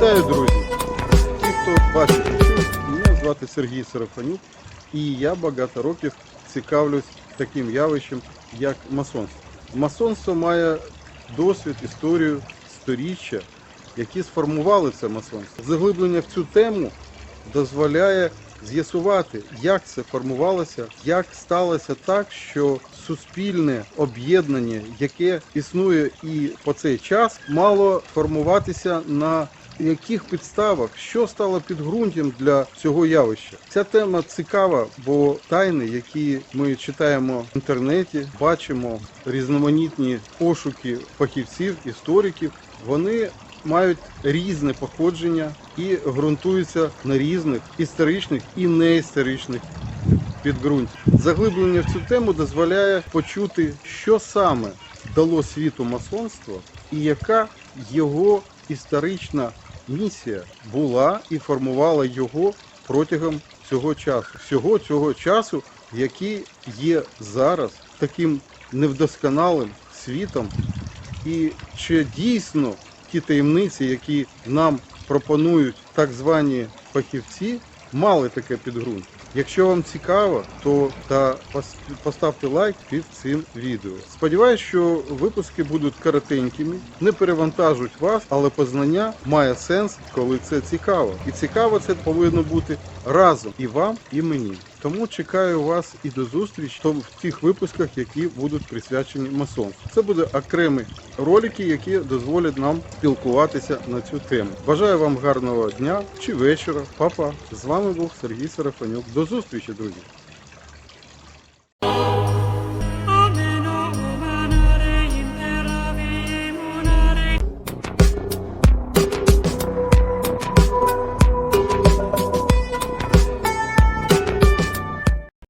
Вітаю, друзі! Ті, хто бачить, мене звати Сергій Сарафанюк і я багато років цікавлюсь таким явищем, як масонство. Масонство має досвід, історію сторіччя, які сформували це масонство. Заглиблення в цю тему дозволяє з'ясувати, як це формувалося, як сталося так, що суспільне об'єднання, яке існує і по цей час, мало формуватися на яких підставах, що стало підґрунтям для цього явища. Ця тема цікава, бо тайни, які ми читаємо в інтернеті, бачимо різноманітні пошуки фахівців, істориків, вони мають різне походження і ґрунтуються на різних історичних і неісторичних підґрунтях. Заглиблення в цю тему дозволяє почути, що саме дало світу масонство і яка його історична місія була і формувала його протягом цього часу. Всього цього часу, який є зараз таким невдосконалим світом, і чи дійсно ті таємниці, які нам пропонують так звані фахівці, мали таке підґрунтя. Якщо вам цікаво, то та поставте лайк під цим відео. Сподіваюсь, що випуски будуть коротенькими, не перевантажують вас, але познання має сенс, коли це цікаво. І цікаво це повинно бути разом і вам, і мені. Тому чекаю вас і до зустрічі в тих випусках, які будуть присвячені масонству. Це буде окремі ролики, які дозволять нам спілкуватися на цю тему. Бажаю вам гарного дня чи вечора. Папа, з вами був Сергій Сарафанюк. До зустрічі, друзі.